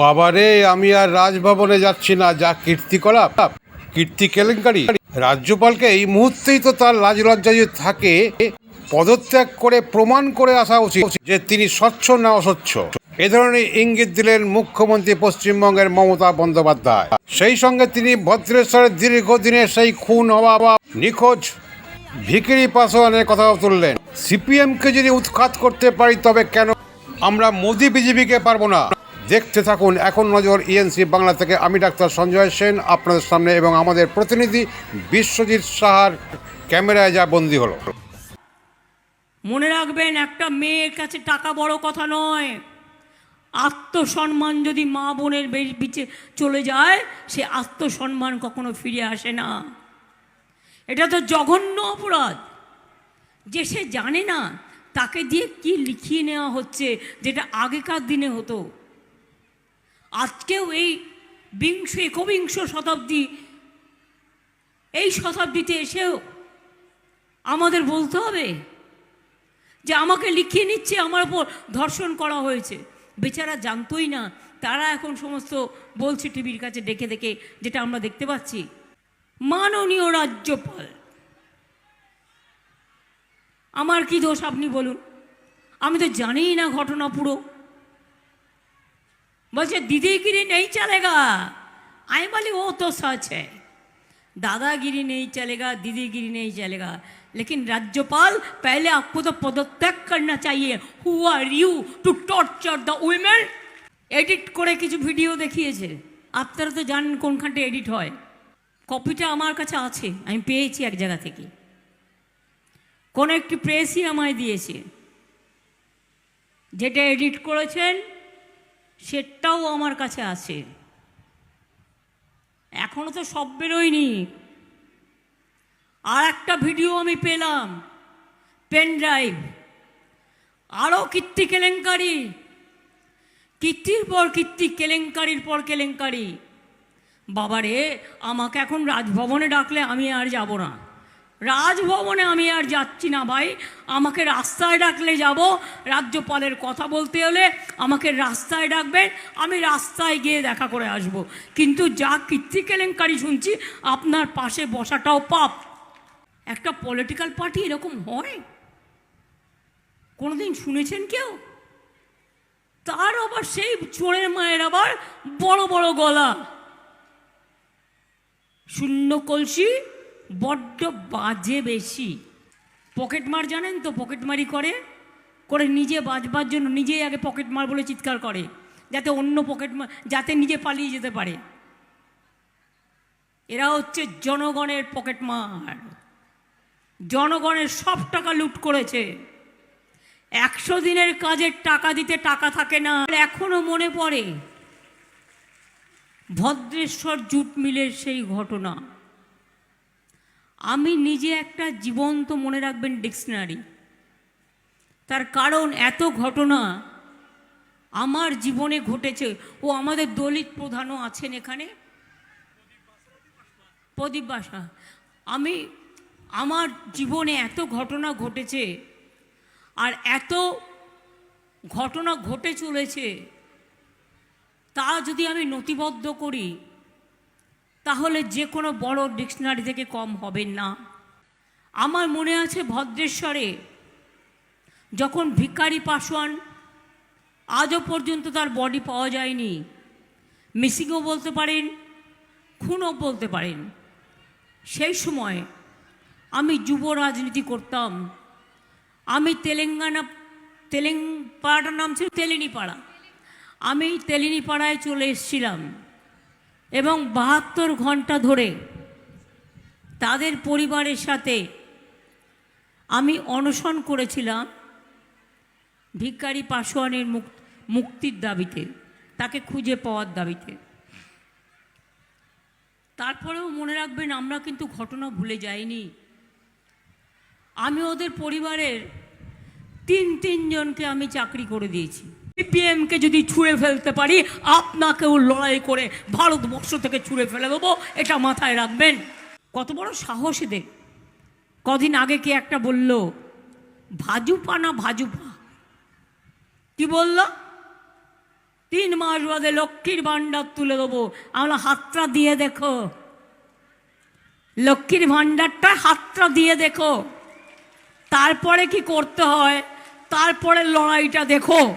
বাবারে, আমি আর রাজভবনে যাচ্ছি না। যা কীর্তিকলাপ, কীর্তি কেলেঙ্কারি। রাজ্যপালকে এই মুহূর্তেই তো তার লাজ লজ্জা যদি থাকে, পদত্যাগ করে, প্রমাণ করে আসা উচিত যে তিনি স্বচ্ছ না অস্বচ্ছ। এ ধরনের ইঙ্গিত দিলেন মুখ্যমন্ত্রী পশ্চিমবঙ্গের মমতা বন্দ্যোপাধ্যায়। সেই সঙ্গে তিনি ভদ্রেশ্বরের দীর্ঘদিনের সেই খুন হওয়া বা নিখোঁজ ভিকিরি পাসোয়ানের কথাও তুললেন। সিপিএমকে যদি উৎখাত করতে পারি, তবে কেন আমরা মোদি বিজেপিকে পারব না? দেখতে থাকুন। এখন নজর ইএনসি বাংলা থেকে আমি ডাক্তার সঞ্জয় সেন, আপনাদের সামনে এবং আমাদের প্রতিনিধি বিশ্বজিৎ সাহার ক্যামেরায় যা বন্দী হলো। মনে রাখবেন, একটা মেয়ের কাছে টাকা বড় কথা নয়। আত্মসম্মান যদি মা বোনের বিচে চলে যায়, সে আত্মসম্মান কখনো ফিরে আসে না। এটা তো জঘন্য অপরাধ। যে সে জানে না, তাকে দিয়ে কি লিখিয়ে নেওয়া হচ্ছে, যেটা আগেকার দিনে হতো। আজকেও এই বিংশ, একবিংশ শতাব্দী, এই শতাব্দীতে এসেও আমাদের বলতে হবে যে আমাকে লিখিয়ে নিচ্ছে, আমার ওপর ধর্ষণ করা হয়েছে। বেচারা জানতোই না, তারা এখন সমস্ত বলছে টিভির কাছে ডেকে ডেকে, যেটা আমরা দেখতে পাচ্ছি। মাননীয় রাজ্যপাল, আমার কি দোষ আপনি বলুন? আমি তো জানিই না ঘটনা পুরো। বলছে দিদিগিরি নেই চলেগা আমি বলি ও তো সচ है दादागिरी नहीं चलेगा दीदीगिरी नहीं चलेगा लेकिन राज्यपाल पहले आपको तो पदत्याग करना चाहिए who are you to torture the women edit করে কিছু ভিডিও দেখিয়েছে আপনারা তো জানেন কোনখানটা এডিট হয় কপিটা আমার কাছে আছে আমি পেয়েছি এক জায়গা থেকে কোন একটি প্রেসই আমায় দিয়েছে যেটা এডিট করেছেন সেটাও আমার কাছে আছে। এখনও তো সব বেরোয়নি। আর একটা ভিডিও আমি পেলাম, পেন ড্রাইভ। আরও কীর্তি কেলেঙ্কারি। কীর্তির পর কীর্তি, কেলেঙ্কারির পর কেলেঙ্কারি। বাবারে, আমাকে এখন রাজভবনে ডাকলে আমি আর যাব না। রাজভবনে আমি আর যাচ্ছি না ভাই। আমাকে রাস্তায় ডাকলে যাব, রাজ্যপালের কথা বলতে হলে আমাকে রাস্তায় ডাকবেন, আমি রাস্তায় গিয়ে দেখা করে আসব। কিন্তু যা কীর্তি কেলেঙ্কারি শুনছি, আপনার পাশে বসাটাও পাপ। একটা পলিটিক্যাল পার্টি এরকম হয়? কোনোদিন শুনেছেন কেউ? তার আবার সেই চোরের মায়ের আবার বড় বড় গলা। শূন্য কলসি বড্ড বাজে বেশি। পকেটমার জানেন তো? পকেটমারি করে। করে নিজে বাজবার জন্য নিজেই আগে পকেটমার বলে চিৎকার করে, যাতে অন্য পকেটমার যাতে নিজে পালিয়ে যেতে পারে। এরা হচ্ছে জনগণের পকেটমার জনগণের সব টাকা লুট করেছে। একশো দিনের কাজের টাকা দিতে টাকা থাকে না, আর এখনও মনে পড়ে। ভদ্রেশ্বর জুট মিলের সেই ঘটনা। আমি নিজে একটা জীবন্ত মনে রাখবেন ডিকশনারি। তার কারণ এত ঘটনা আমার জীবনে ঘটেছে। ও আমাদের দলিত প্রধানও আছেন এখানে। প্রদীপ বাসা, আমি আমার জীবনে এত ঘটনা ঘটেছে আর এত ঘটনা ঘটে চলেছে, তা যদি আমি নথিবদ্ধ করি তাহলে যে কোনো বড় ডিকশনারি থেকে কম হবে না। আমার মনে আছে ভদ্রেশ্বরে যখন ভিকারি পাশোয়ান আজও পর্যন্ত তার বডি পাওয়া যায়নি, মিসিংও বলতে পারেন, খুনও বলতে পারেন, সেই সময় আমি যুব রাজনীতি করতাম। আমি তেলেঙ্গানা তেলেং পাড়াটার নাম ছিল তেলিনিপাড়া। আমি তেলিনিপাড়ায় চলে এসেছিলাম। এবং বাহাত্তর ঘণ্টা ধরে তাদের পরিবারের সাথে আমি অনশন করেছিলাম ভিক্ষারি পাশোয়ানের মুক, মুক্তির দাবিতে, তাকে খুঁজে পাওয়ার দাবিতে। তারপরেও মনে রাখবেন আমরা কিন্তু ঘটনা ভুলে যাইনি। আমি ওদের পরিবারের তিন তিনজনকে আমি চাকরি করে দিয়েছি। সিপিএমকে যদি ছুঁড়ে ফেলতে পারি, আপনাকেও লড়াই করে ভারতবর্ষ থেকে ছুঁড়ে ফেলে দেবো, এটা মাথায় রাখবেন। কত বড় সাহস এদের। কদিন আগে কি একটা বলল, ভাজুপা না ভাজুপা? কি বলল? তিন মাস বাদে লক্ষ্মীর ভাণ্ডার তুলে দেবো। আমরা হাতটা দিয়ে দেখো। লক্ষ্মীর ভাণ্ডারটা হাতটা দিয়ে দেখো। তারপরে কি করতে হয়? তারপরে লড়াইটা দেখো।